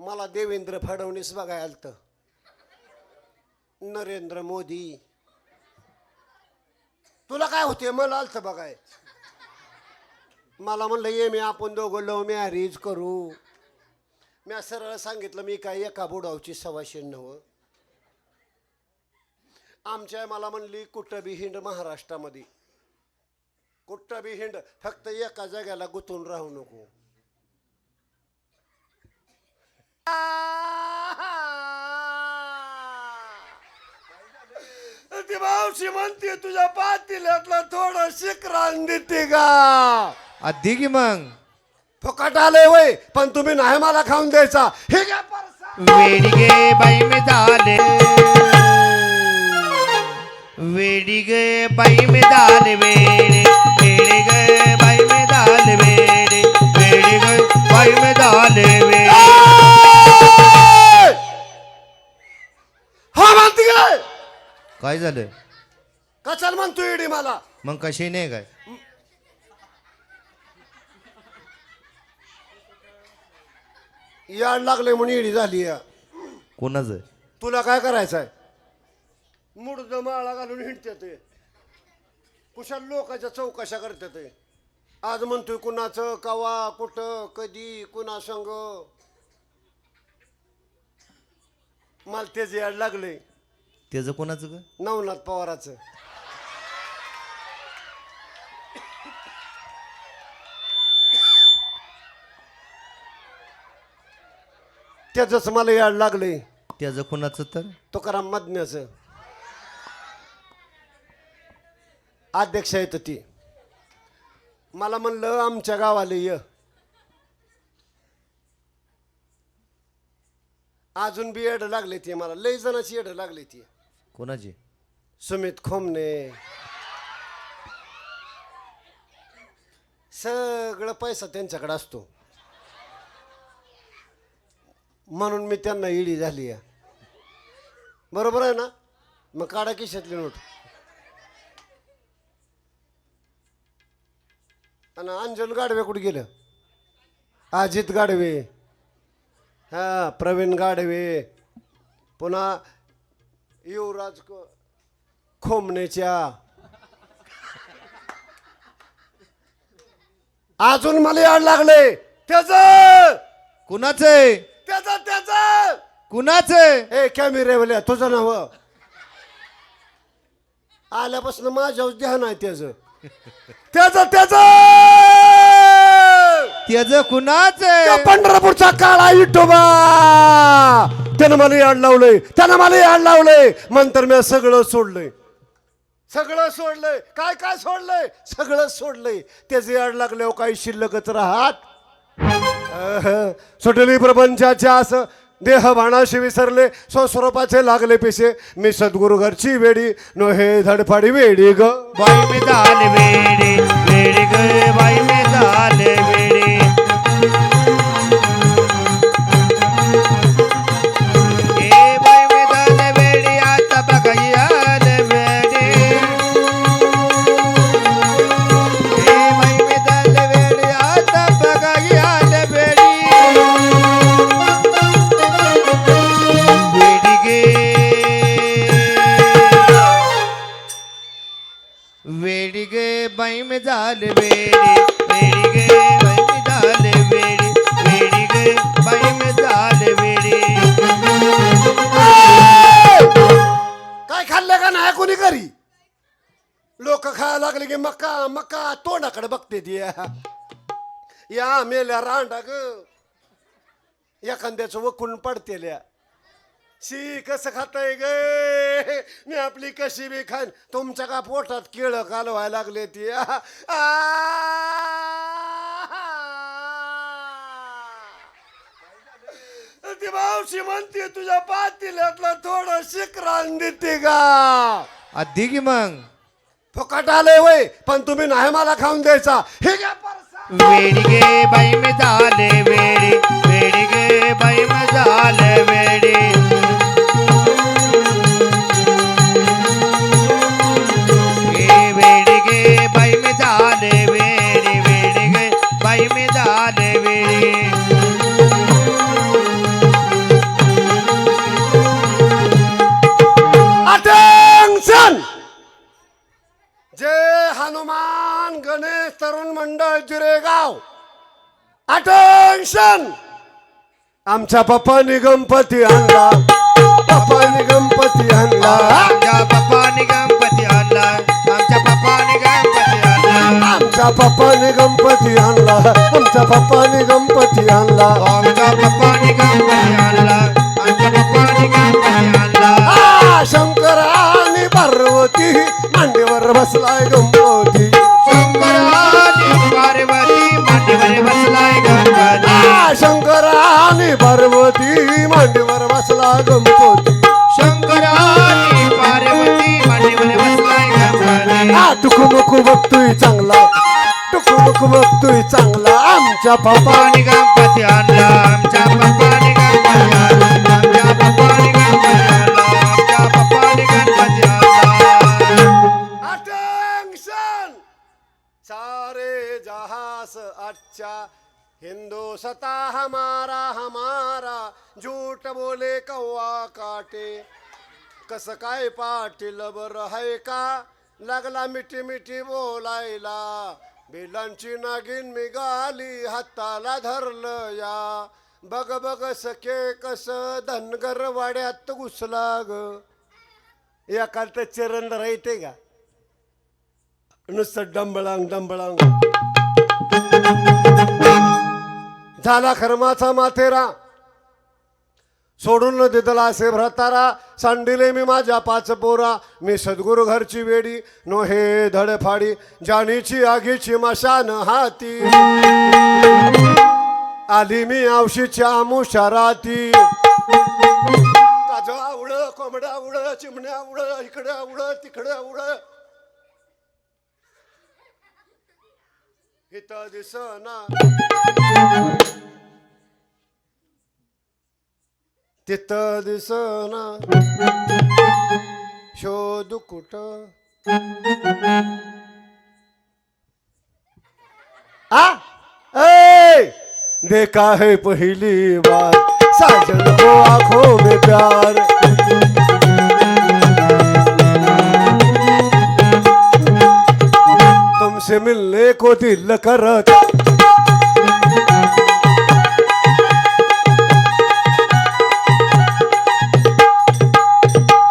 मला देवेंद्र फडणवीस बघायला आलतं. नरेंद्र मोदी. तुला काय होते? मला आलतं बघाय. मला म्हणलं ये मी आपण दोघं लव मॅरेज करू. मी सरळ सांगितलं मी काय एका बुडावची सव्वाशे नव आमच्या मला म्हणली कुठं बी हिंड महाराष्ट्रामध्ये. कुठं बी हिंड फक्त एका जाग्याला गुंतून राहू नको. ती मावशी म्हणते तुझ्या पातील्यातलं थोडं शिकरान देते का? आधी की मग. फुकट आले वय पण तुम्ही नाही मला खाऊन द्यायचा. हे घ्या परसा. वेडिगे बाई में डाले वेडिगे बाई में डाले वेडे. वेडिगे बाई में डाले वेडे. वेडिगे बाई में डाले वेडे. काय झालं? कशाला म्हणतो इडी मला? मग कशी नाही काय? याड लागले म्हणून इडी झाली या. कोणाचं? तुला काय करायचंय? मुडद माळा घालून हिंडते ते. कुशाल लोकांच्या चौकशा करते ते. आज म्हणतोय कुणाचं कवा कुठं कधी कुणा संग मला तेच याड लागले त्याचं कोणाचं का नवनाथ पवाराचं. त्याच मला याड लागले. त्याचं कोणाचं तर? तुकाराम मदन्याचं अध्यक्ष आहेत ती. मला म्हणलं आमच्या गावाला ये. अजून बी येड लागले ती मला. लय जणाची येड लागली ती. कोणाची? सुमित खोमने सगळं पैसा त्यांच्याकडे असतो. म्हणून मी त्यांना इडी झाली आहे बरोबर आहे ना? मग काढा किशातली नोट. आणि अंजल गाडवे कुठे गेलं? अजित गाडवे हा प्रवीण गाडवे पुन्हा युवराज खोमनेच्या अजून मला याड लागले। त्याच! कुणाचं? त्याच त्याच! कुणाचं? ए कॅमेरेवाल्या तुझं नाव? आल्यापासून माझ्यावर ध्यान आहे त्याच. त्याच त्याच! त्याचं कुणाचं? पंढरपूरचा काळा विठोबा! त्यानं मला याड लावलंय त्यानं मला याड लावलंय. नंतर मी सगळं सोडलंय. सगळं सोडलंय. काय काय सोडलंय? सगळं सोडलंय. त्याचे याड लागल्यावर काही शिल्लकच राहत. सुटली प्रपंचाच्या असं देह बाणाशी विसरले स्वस्वरूपाचे लागले पिसे. मी सद्गुरु घरची वेडी नो हे धडफाडी वेडी ग. बाई झाले वेडी वेडी वेडिगे बाई मी डाले खायला लागले की मका मका तोंडाकडे बघते ती या मेल्या रांडा ग एखाद्याचं वकून पडतेल्या शी कसं खाताय ग मी आपली कशी बी खाईन तुमच्या का पोटात केळं कालवायला लागले ती ती मावशी म्हणते तुझ्या पातील्यातलं थोडं शिकरान देते का आधी की मग फुकट आले वय पण तुम्ही नाही मला खाऊन द्यायचा हे घ्या परसा. वेडी गे बाई मी झाले वेडी वेडी गे बाई में झाले वेडी अटेन्शन आमच्या पप्पानी गणपती आणला. पप्पानी गणपती आणला. आमच्या पप्पाने गणपती आणला. आमच्या पप्पाने गणपती आणला. आमच्या पप्पानी गणपती आणला. आमच्या पप्पानी गणपती आणला. आमच्या पप्पाने गणपती आणला. आमच्या पप्पाने गणपती आणला. शंकर आणि पार्वती मांडीवर बसलाय गणपती गणपती शंकराने पार्वती मांडीवर बसलाय गणपती आ टुकुमुकू बघतोय चांगला. टुकुमुकू बघतोय चांगला. आमच्या पप्पा पप्पाने गणपती आणला आमच्या पप्पाने गणपती आणला आमच्या पप्पाने गणपती आणला आमच्या पप्पाने गणपती आणला. अटेंशन सारे जहां से हिंदू सता हमारा हमारा झूठ बोले कौवा काटे। कस काय पाटील बर है का? लागला मिठी मिठी बोलायला। बिलांची नागिन मिगाली हाताला धरलं या। बघ बघ सखे कस धनगर वाड्यात घुसला ग। या तर चरण राहते का? नुसतं डंबळांग डंबळांग. झाला खरमाचा माथेरा. सोडून न दिदला असे भ्रतारा. सांडिले मी माझ्या पाच पोरा. मी सद्गुरु घरची वेडी नो हे धडफाडी. जाणीची आगीची मशान हाती. आली मी आवशीच्या मुशाराती. काजळा उड कोंबड्या उड चिमण्या उड इकडे उड तिकडे उड हित दिसना तित दिसना शोध कुठ? आ? ए देखा है पहली बार साजन को आंखों में प्यार। तुमसे मिलने को दिल करत।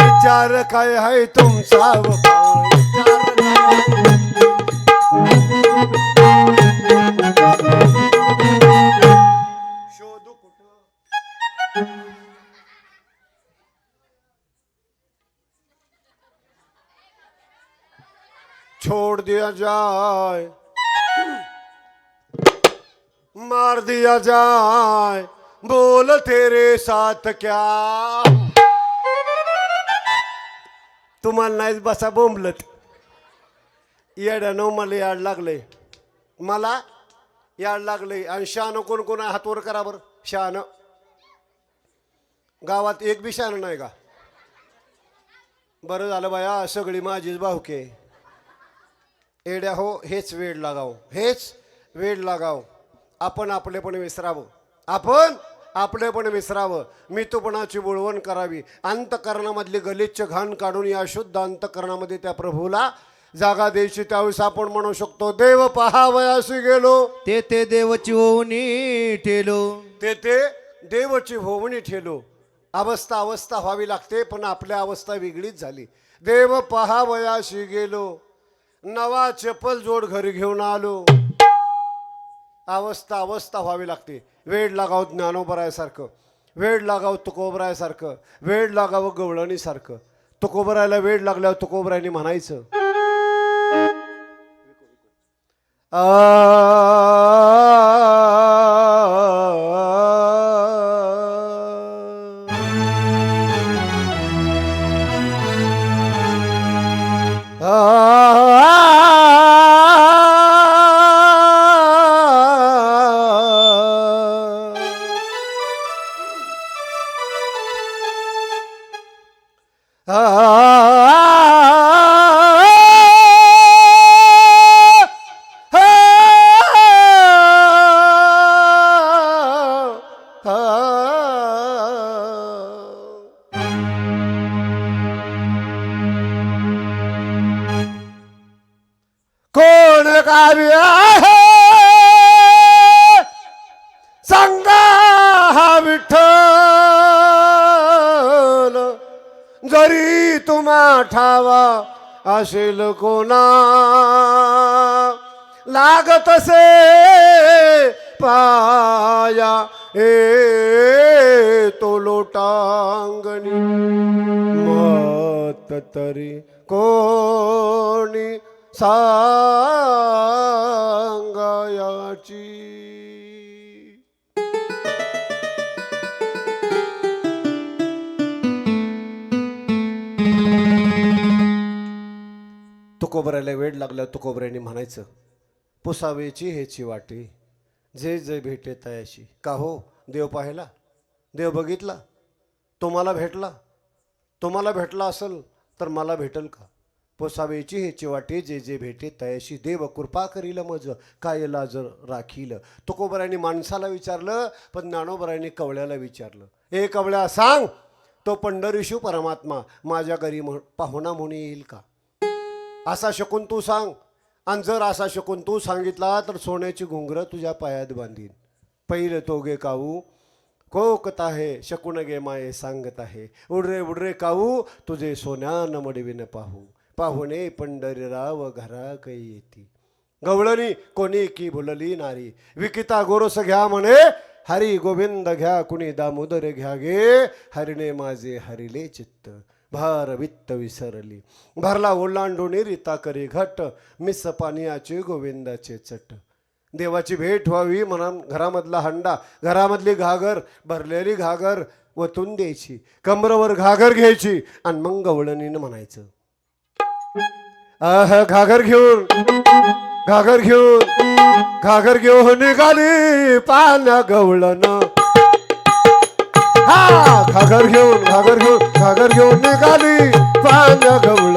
विचार काय आहे तुमचा छोड़ दिया जाए। मार दिया जाए। बोल तेरे साथ क्या? तुम्हाला नाही बसा बोंबलत. येड्यानं मला याड लागले. मला याड लागले. आणि शहाणं कोण कोण आहे? हातवर करा बरं. शहाणं. गावात एक बी शहाणं नाही का? बरं झालं बाया सगळी माझीच भावके एड्या हो हेच वेळ लागाव हेच वेळ लागाव. आपण आपलेपण विसरावं. आपण आपलेपण विसरावं. मितूपणाची बुळवण करावी. अंतकरणामधली गलिच्छ घाण काढून या शुद्ध अंतकरणामध्ये त्या प्रभूला जागा द्यायची. त्यावेळेस आपण म्हणू शकतो देव पहावयाशी गेलो. ते ते देवची ओवणी ठेलो. ते ते देवची होवणी ठेलो. अवस्था अवस्था व्हावी लागते पण आपल्या अवस्था वेगळीच झाली. देव पहावयाशी गेलो. नवा चप्पल जोड घरी घेऊन आलो. अवस्था अवस्था व्हावी लागते. वेळ लागावं ज्ञानोबरायासारखं. वेळ लागावं तुकोबरायासारखं. वेळ लागावं गवळणीसारखं. तुकोबरायला वेळ लागल्यावर तुकोबरायने म्हणायचं हवी सांगा विठ्ठल जरी तुम्हा ठावा असेल कोणा लागत से पाया ए तो लोटांगणी. मत तरी कोणी सा कोबऱ्याला वेळ लागला तुकोबऱ्याने म्हणायचं पुसावेची हेची वाटी जे जे भेटे तयाशी. का हो? देव पाहिला? देव बघितला? तुम्हाला भेटला? तुम्हाला भेटला असेल तर मला भेटल का? पोसावेची हेची वाटे जे जे भेटे तयाशी. देव कृपा करील मज काय लाज राखील. तुकोबऱ्याने माणसाला विचारलं पण ज्ञानोबराने कवळ्याला विचारलं ए कवळ्या सांग तो पंढरीशू परमात्मा माझ्या घरी म्हण पाहुणा म्हणून येईल का? असा शकून तू सांग. आणि जर असा शकून तू सांगितला तर सोन्याची घुंगरं तुझ्या पायात बांधीन. पहिले तोगे काऊ कोकत आहे शकून गे माये सांगत आहे. उडरे उडरे काऊ तुझे सोन्यान मडविन पाहू. पाहुणे पंढरीराव घरा कै येती. गवळणी कोणी की भुलली नारी. विकिता गोरस घ्या म्हणे हरी गोविंद घ्या कुणी दामोदर घ्या गे. हरिणे माझे हरिले चित्त. भार वित्त विसरली. भरला ओलांडून रिता करी घट मिस पानियाचे गोविंदाचे चट. देवाची भेट व्हावी म्हणून घरामधला हंडा घरामधली घागर भरलेली घागर वतून द्यायची. कमरवर घागर घ्यायची आणि मग गवळणीनं म्हणायचं. आह घागर घेऊन घागर घेऊन घागर घेऊन निघाली पान गवळण हा घागर घेऊन घागर घेऊन घागर घेऊन निघाली. पाण्या घेऊन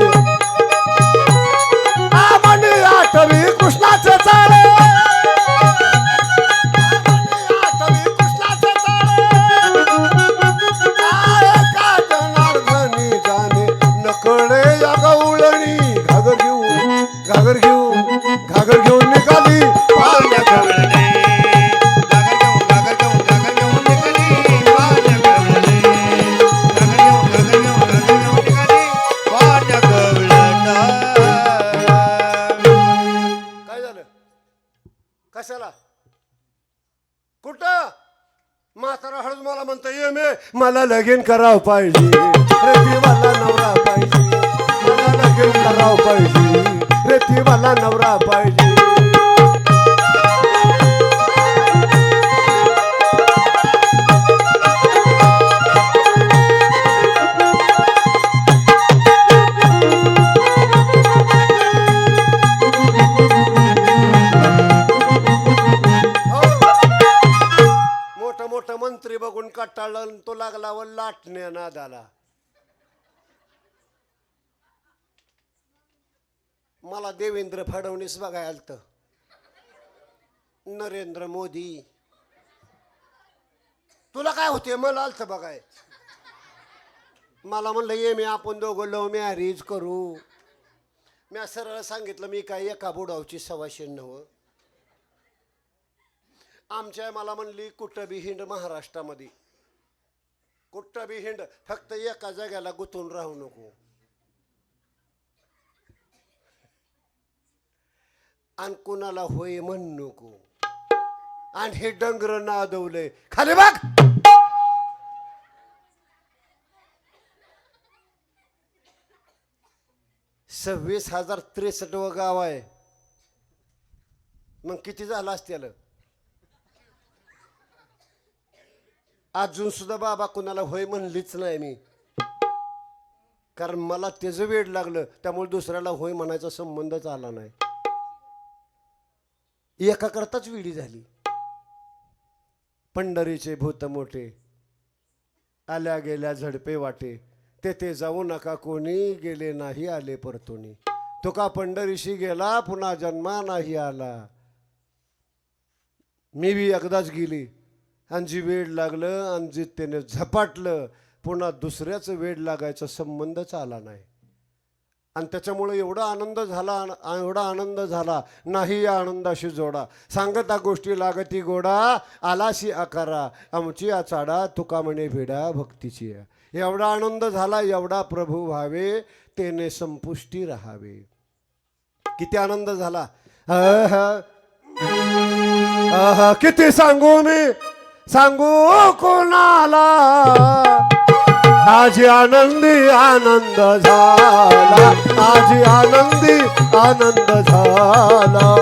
Thank you. कशाला? कुठं? म्हातारा हळूच मला म्हणता ये मे मला लगीन करावं पाहिजे. रेतीवाला नवरा पाहिजे. मला लगीन करावं पाहिजे. रेतीवाला नवरा पाहिजे. मंत्री तो लागला व लाटण्या नादाला. मला देवेंद्र फडणवीस बघायला आलत. नरेंद्र मोदी. तुला काय होते मला आलत बघाय मला म्हणलं ये मी आपण दोघं लव मॅरेज करू. मी सरळ सांगितलं मी काय एका बुडावची सव्वाशे नव आमच्या मला म्हणली कुठं बी हिंड महाराष्ट्रामध्ये कुठं बी हिंड फक्त एका जाग्याला गुंतून राहू नको. आणि कुणाला होय म्हण नको. आणि हे डंगर नादवलंय. खाली बघ! सव्वीस हजार त्रेसष्ट व गाव आहे. मग किती झालं असत्याला? अजून सुद्धा बाबा कुणाला होय म्हणलीच नाही मी. कारण मला त्याचं वेळ लागलं त्यामुळे दुसऱ्याला होय म्हणायचा संबंधच आला नाही. एका करताच वेळी झाली. पंढरीचे भूत मोठे आल्या गेल्या झडपे वाटे तेथे जाऊ नका कोणी गेले नाही आले परतोनी. तो का पंढरीशी गेला पुन्हा जन्मा नाही आला. मी बी एकदाच गेली. आणि जी वेळ लागलं आणि त्याने झपाटलं पुन्हा दुसऱ्याचं वेळ लागायचा संबंधच आला नाही. आणि त्याच्यामुळे एवढा आनंद झाला एवढा आनंद झाला नाही या आनंदाशी जोडा. सांगता गोष्टी लागती गोडा आलाशी आकारा आमची आचाडा तुका म्हणे भिडा भक्तीची. एवढा आनंद झाला एवढा प्रभू व्हावे तेने संपुष्टी राहावे. किती आनंद झाला. किती सांगू मी. सांगू कोणाला? आज आनंदी आनंद झाला. आज आनंदी आनंद झाला.